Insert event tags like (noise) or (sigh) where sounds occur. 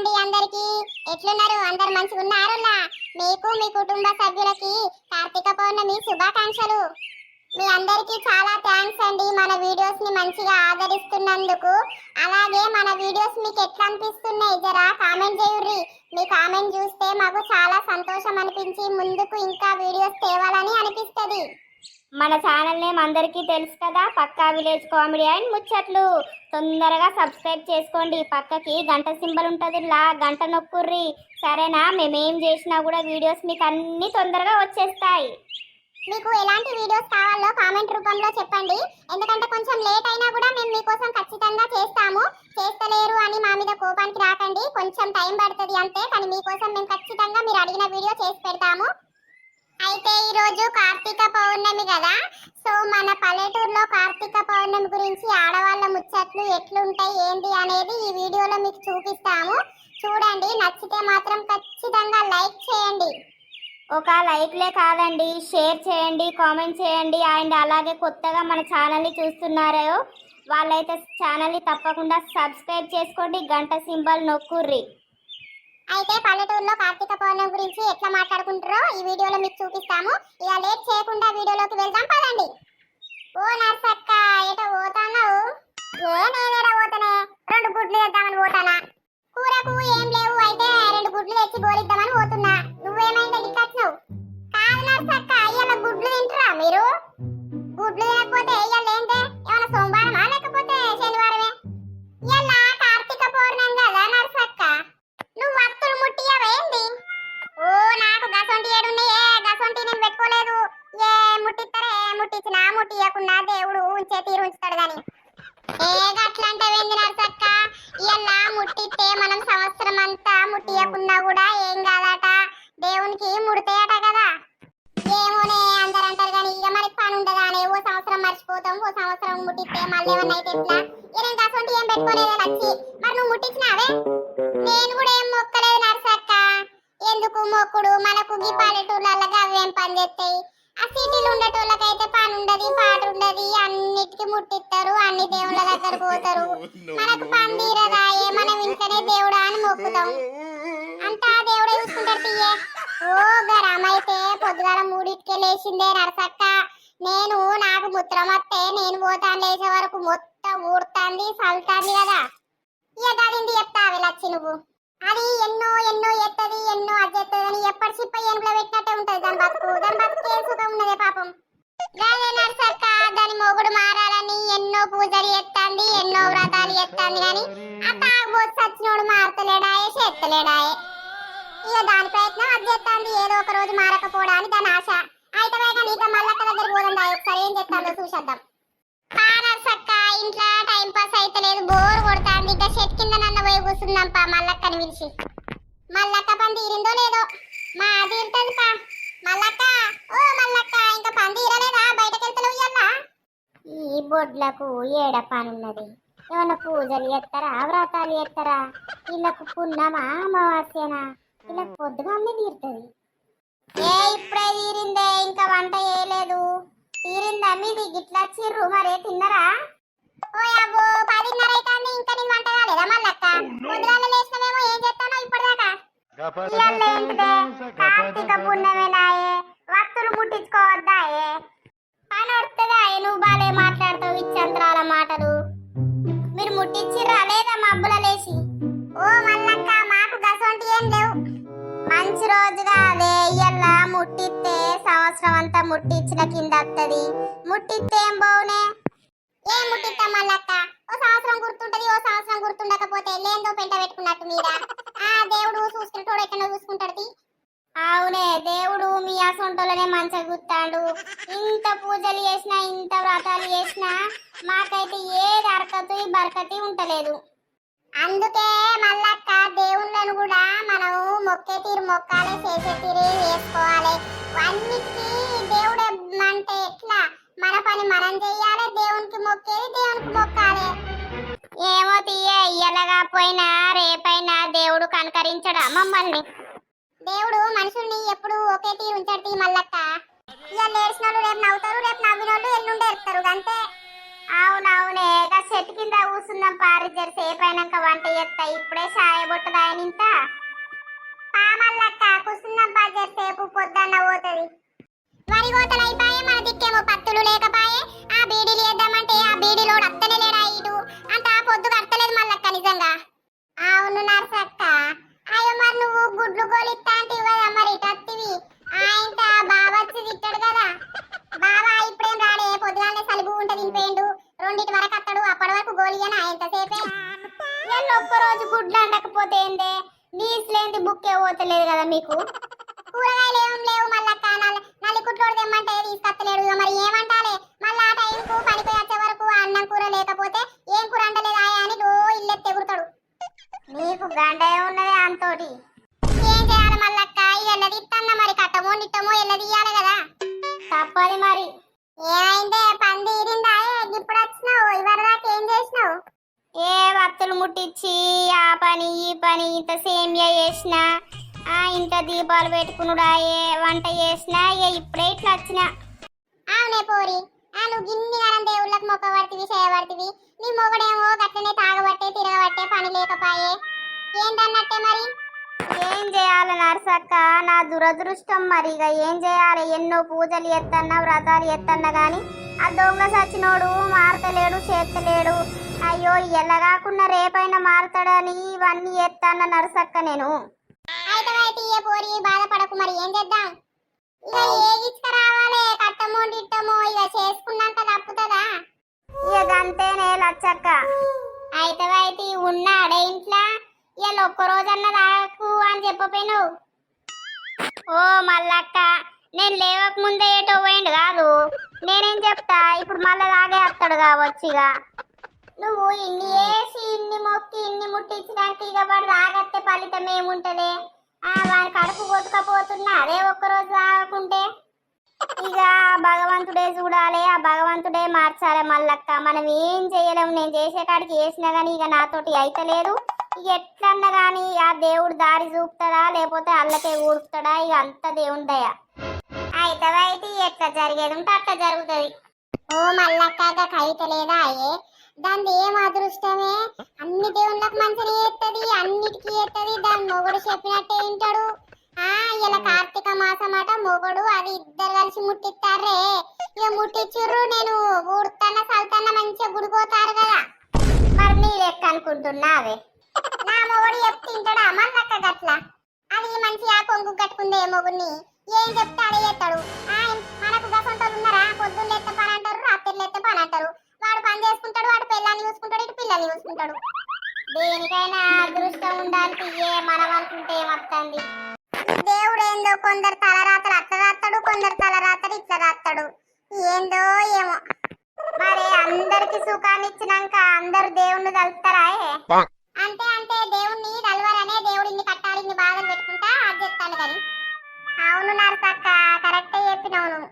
అండి అందరికి? ఎట్లున్నారు? అందరు మంచిగా ఉన్నారులా మీకు మీ కుటుంబ సభ్యులకి కార్తీక పౌర్ణమి శుభాకాంక్షలు. మీ అందరికీ చాలా థ్యాంక్స్ అండి మన వీడియోస్ని మంచిగా ఆదరిస్తున్నందుకు. అలాగే మన వీడియోస్ మీకు ఎట్లా అనిపిస్తున్నాయి జరా? కామెంట్ చేయుర్రి. మీ కామెంట్ చూస్తే మాకు చాలా సంతోషం అనిపించి ముందుకు ఇంకా వీడియోస్ తేవాలని అనిపిస్తుంది. మన ఛానల్ నేమ్ అందరికీ తెలుసు కదా పక్కా విలేజ్ కామెడీ అండ్ ముచ్చట్లు. తొందరగా సబ్స్క్రైబ్ చేసుకోండి. పక్కకి గంట సింబల్ ఉంటుంది లా గంట నొక్కుర్రి. సరేనా? మేమేం చేసినా కూడా వీడియోస్ మీకు అన్నీ తొందరగా వచ్చేస్తాయి. మీకు ఎలాంటి వీడియోస్ కావాలో కామెంట్ రూపంలో చెప్పండి. ఎందుకంటే కొంచెం లేట్ అయినా కూడా మేము మీకోసం ఖచ్చితంగా చేస్తాము. చేస్తలేరు అని మా మీద కోపానికి రాకండి. కొంచెం టైం పడుతుంది అంతే. కానీ మీకోసం మేము ఖచ్చితంగా మీరు అడిగిన వీడియో చేసి పెడతాము. అయితే ఈ రోజు కార్తీక పౌర్ణమి కదా. సో మన పల్లెటూరులో కార్తీక పౌర్ణమి గురించి ఆడవాళ్ళ ముచ్చట్లు ఎట్లుంటాయి ఏంటి అనేది ఈ వీడియోలో మీకు చూపిస్తాము. చూడండి నచ్చితే మాత్రం ఖచ్చితంగా లైక్ చేయండి. ఒక లైక్లే కాదండి షేర్ చేయండి కామెంట్ చేయండి. అండ్ అలాగే కొత్తగా మన ఛానల్ని చూస్తున్నారో వాళ్ళైతే ఛానల్ని తప్పకుండా సబ్స్క్రైబ్ చేసుకోండి గంట సింబల్ నొక్కుర్రి. అయితే పల్లెటూరులో కార్తీక పౌర్ణమి గురించి ఎట్లా మాట్లాడుకుంటారో ఈ వీడియోలో మీకు చూపిస్తాము. ఇక లేట్ చేయకుండా వీడియోలోకి వెళ్దాం పదండి. ఓ నర్సక్క ఏటో పోతాన్నావు? ఏ నేనేడ పోతానే? రెండు గుడ్లు తెద్దామని పోతానా? కూరకు ఏం లేవు అయితే రెండు గుడ్లు తెచ్చి గోలిద్దామని పోతున్నా. నువ్వేమైంది? ముట్టిస్తారే ముట్టి ఇవ్వకుండా దేవుడు ఉంచే తీరు ఉంచుతాడు గాని. ఏ గట్లంటే వెంది నరసక్క? ఇలా ముట్టితే మనం సంవత్సరం అంతా ముట్టియకున్నా కూడా ఏం కాదట? దేవునికి ముడితేయట కదా. ఏమోనే అందరు అంటారు కానీ ఇక మనకి పని ఉండదానే. ఓ సంవత్సరం మర్చిపోతాం ఓ సంవత్సరం ముట్టిస్తే మళ్ళీ ఏమన్నా అయితే ఎట్లా? ఏం నేను ఏం పెట్టుకోలేదు లచ్చి. మరి నువ్వు ముట్టించినావే? నేను కూడా ఏం మొక్కలేదు నర్సక్క. ఎందుకు మొక్కుడు? మనకు గీ పల్లెటూర్లలో అవేం పని చేస్తాయి ఆ సిటీలు ఉండేటోళ్ళకైతే పని ఉండదు పాట ఉండదు అన్నిటికీ ముట్టిస్తారు అన్ని దేవుళ్ళ దగ్గర పోతారు. (laughs) మనకు పని తీరదాయే మనం ఇంట్లోనే దేవుడా అని మొక్కుతాం. అంతా దేవుడే చూసుకుంటాడు తీయే. ఓ గరమైతే పొద్దుగాల మూడింటికే లేచిందే నరసక్క. నేను నాకు ముత్రం వస్తే నేను పోతాను లేచే వరకు మొత్తం ఊడుతాంది సల్తాంది కదా. ఇక గదింది చెప్తావి లచ్చి నువ్వు. అది ఎన్నో ఎన్నో ఎత్తది ఎన్నో అజ్జెత్తది అని ఎప్పటి సిప్ప ఏనుగులో పెట్టినట్టే ఉంటది. దాని బతుకు దాని బతుకు ఏ సుఖం ఉన్నదే పాపం. గదే నర్సక్క దాని మొగుడు మారాలని ఎన్నో పూజలు ఎత్తాంది ఎన్నో వ్రతాలు ఎత్తాంది కానీ ఆ తాగుబోతు సచ్చినోడు మారతలేడాయే చేస్తలేడాయే ఇక దాని ప్రయత్నం అది చేస్తాంది ఏదో ఒక రోజు మారకపోవడానికి దాని ఆశ. అయితే కానీ ఇక మళ్ళక్క దగ్గర పోదండి ఒకసారి ఏం చేస్తాడో చూసేద్దాం. పానర్సక్క ఇంట్లో టైం పాస్ అయితే లేదు బోర్ కొడతా బిడ్డ చెట్టు కింద నన్న పోయి కూర్చుందాంపా మల్లక్కని పిలిచి. మల్లక్క పని తీరిందో లేదో? మా తీరుతుంది పా మల్లక్క ఓ మల్లక్క ఇంకా పని తీరలేదా బయటకు వెళ్తలేవు ఇయ్యాల ఈ బొడ్లకు ఏడ పనున్నది? ఏమన్నా పూజలు చేస్తారా వ్రతాలు చేస్తారా వీళ్ళకు పున్నమా అమావాస్యనా? వీళ్ళకి పొద్దుగానే తీరుతుంది. ఏ ఇప్పుడే తీరిందే? ఇంకా వంట చేయలేదు. తీరిందా మీది? గిట్లా చిర్రు మరే తిన్నరా ఓ అబ్బో పదిన్నర అయితే ఇంకా నేను వంట కాలేదా మళ్ళక్క పొద్దుగాల లేచినమేమో ఏం చేస్తానో ఇప్పటిదాకా కార్తీక పుణ్యమేనాయే వత్తులు ముట్టించుకోవద్దాయే పని వస్తుందాయే నువ్వు బాలే మాట్లాడతావు ఇచ్చంత్రాల మాటలు? మీరు ముట్టించిర్రా లేదా మబ్బుల లేచి? ఓ మల్లక్క మాకు గసొంటి ఏం లేవు. మంచి రోజుగా అదే ఇయ్యల్ల ముట్టిస్తే సంవత్సరం అంతా ముట్టించిన కింద వస్తుంది ముట్టిస్తే ఏం బావునే? ఏం ముట్టిస్తా మల్లక్క? ఓ సంవత్సరం గుర్తుంటది ఓ సంవత్సరం గుర్తుండకపోతే లేందో పెంట పెట్టుకున్నట్టు మీద ఆ దేవుడు చూసుకుంటాడు ఎక్కడ చూసుకుంటాడు అవునే దేవుడు మీ అసొంటోళ్ళనే మంచిగా గుర్తాడు ఇంత పూజలు చేసినా ఇంత వ్రతాలు చేసినా మాకైతే ఏ దరకతు బరకతి ఉంటలేదు. అందుకే మళ్ళక్క దేవుళ్ళను కూడా మనం మొక్కే తీరు మొక్కాలి చేసే తీరు వేసుకోవాలి. అన్నిటికీ దేవుడు అంటే ఎట్లా? మన పని మనం చెయ్యాలి దేవునికి మొక్కేది దేవునికి మొక్కాలి. ఏమో తీయ ఇయ్యలగా పోయినా రేపైనా దేవుడు కనకరించడా మమ్మల్ని? దేవుడు మనుషుల్ని ఎప్పుడు ఒకే తీరు ఉంచాడు తీ మల్లక్క. ఇవాళ ఏడ్చిన రేపు నవ్వుతారు రేపు నవ్వినోళ్ళు ఎల్లుండి ఏడుస్తారు అంతే అవునవునే ఇక చెట్టు కింద కూర్చున్నాం పారిజర్ సేపు అయినాక వంట చేస్తా ఇప్పుడే చాయ బొట్టదాయని ఇంత పామల్లక్క కూసున్నాం బడ్జెట్ సేపు పొద్దున్న పోతుంది. వరి కోతలు అయిపోయే మన దిక్కేమో పత్తులు లేకపాయే. ఆ బీడీలు వేద్దామంటే ఆ బీడీలోడు అత్తనే లేడా ఇటు? అంత పొద్దుకు అత్తలేదు మల్లక్క నిజంగా. అవును నర్సక్క. మరి నువ్వు గుడ్లు గోలిస్తా అంటే కదా మరి ఇటత్తివి ఆయన బాబా వచ్చి తిట్టాడు కదా. బాబా ఇప్పుడేం రాడే పొద్దుగానే సలుగు ఉంటది తినిపోయిండు. రెండింటి వరకు అత్తడు. అప్పటి వరకు గోలియనా ఎంతసేపే? నేను ఒక్కరోజు గుడ్లు అండకపోతే ఏందే? నీస్ లేని బుక్కే పోతలేదు కదా మీకు. కూరగాయలు ఏం లేవు మళ్ళక్క నల్లి కుట్లోడు తెమ్మంటే తీసుకొత్తలేడు మరి ఏమంటాలే? మళ్ళీ ఆ టైంకు పనికి వచ్చే వరకు అన్నం కూర లేకపోతే ఏం కూర అంటలేదా అని రో ఇల్లెత్తి ఎగురుతాడు నీకు గంట ఉన్నది అంతోటి. ఏం చేయాలి మల్లక్క? ఇక ఎల్లది ఇత్తన్న మరి కట్టమో నిట్టమో ఎల్లది ఇయ్యాలి కదా. తప్పది మరి. ఏమైందే? పంది ఇరిందా ఇప్పుడు వచ్చినావు? ఇవరిదాకా ఏం చేసినావు? ఏ భక్తులు ముట్టించి ఆ పని ఈ పని ఇంత సేమియా చేసిన ఆ ఇంత దీపాలు పెట్టుకునుడాయే వంట చేసినా ఏ ఇప్పుడే ఇట్లా వచ్చిన. అవునే పోరి. ఆ నువ్వు గిన్ని గనం దేవుళ్ళకి మొక్కబడితివి చేయబడితివి నీ మొగడేమో గట్లనే తాగబట్టే తిరగబట్టే పని లేకపాయే. ఏంటన్నట్టే మరి? ఏం చేయాలి నర్సక్క? నా దురదృష్టం మరి. ఇక ఏం చేయాలి? ఎన్నో పూజలు ఎత్తన్నా వ్రతాలు ఎత్తన్నా గాని ఆ దొంగ సచ్చినోడు మారతలేడు చేత్తలేడు. అయ్యో ఎలా కాకుండా రేపైనా మారతాడని ఇవన్నీ ఎత్తన్న నర్సక్క నేను. అయితే పోరి బాధపడకు మరి. ఏం చేద్దాం? ఇక ఇట్టమో ఇక చేసుకున్నాక తప్పుతుందా? ఇక అంతేనే లచ్చక్క. అయితే అయితే ఉన్నాడే ఇంట్లో? ఇవాళ ఒక్క రోజన్న దాకు అని చెప్పపోయినావు? ఓ మల్లక్క నేను లేవక ముందే ఏటో పోయిండు కాదు. నేనేం చెప్తా? ఇప్పుడు మళ్ళా లాగే వస్తాడు కావచ్చు ఇక నువ్వు ఇన్ని వేసి ఇన్ని మొక్కి ఇన్ని ముట్టించినాక ఇక వాడు తాగత్తే ఫలితం ఏముంటది? ఆ వాడి కడుపు కొట్టుకపోతున్నా అదే ఒక్కరోజు తాగకుంటే ఇక ఆ భగవంతుడే చూడాలి ఆ భగవంతుడే మార్చాలి మళ్ళక్క మనం ఏం చేయలేము నేను చేసే కాడికి వేసినా కానీ ఇక నాతోటి అయితలేదు. ఇక ఎట్లన్నా కానీ ఆ దేవుడు దారి చూపుతాడా లేకపోతే అల్లకే ఊరుకుతాడా? ఇక అంత దేవుని దయ. అయితే అయితే ఎట్లా జరిగేది ఉంటే అట్లా జరుగుతుంది. ఓ మళ్ళక్క కవిత అయ్యే? దాని ఏం అదృష్టమే? అన్ని దేవుళ్ళకి మంచిని చేస్తుంది అన్నిటికీ చేస్తుంది దాని మొగుడు చెప్పినట్టే వింటాడు. ఇలా కార్తీక మాసం అట మొగుడు అది ఇద్దరు కలిసి ముట్టిస్తారే. ఇక ముట్టించుర్రు నేను ఊడుతాన సల్తాన మంచిగా గుడిపోతారు కదా. మరి నీ లెక్క అనుకుంటున్నా అదే నా మొగుడు చెప్తే తింటాడా? మల్లక్క గట్ల. అది మంచిగా కొంగు కట్టుకుందే మొగుడిని. ఏం చెప్తే అడే చేస్తాడు ఆ, ఏందో ఏమో. మరి అందరికి సుఖాన్ని ఇచ్చినాక అందరు దేవుణ్ణి తలుపుతారా అంటే అంటే దేవుణ్ణి తలవరనే దేవుడిని కట్టాలి బాధలు పెట్టుకుంటా అది చెప్తాను కానీ. అవును నారసక్క కరెక్టే చెప్పినావు నువ్వు.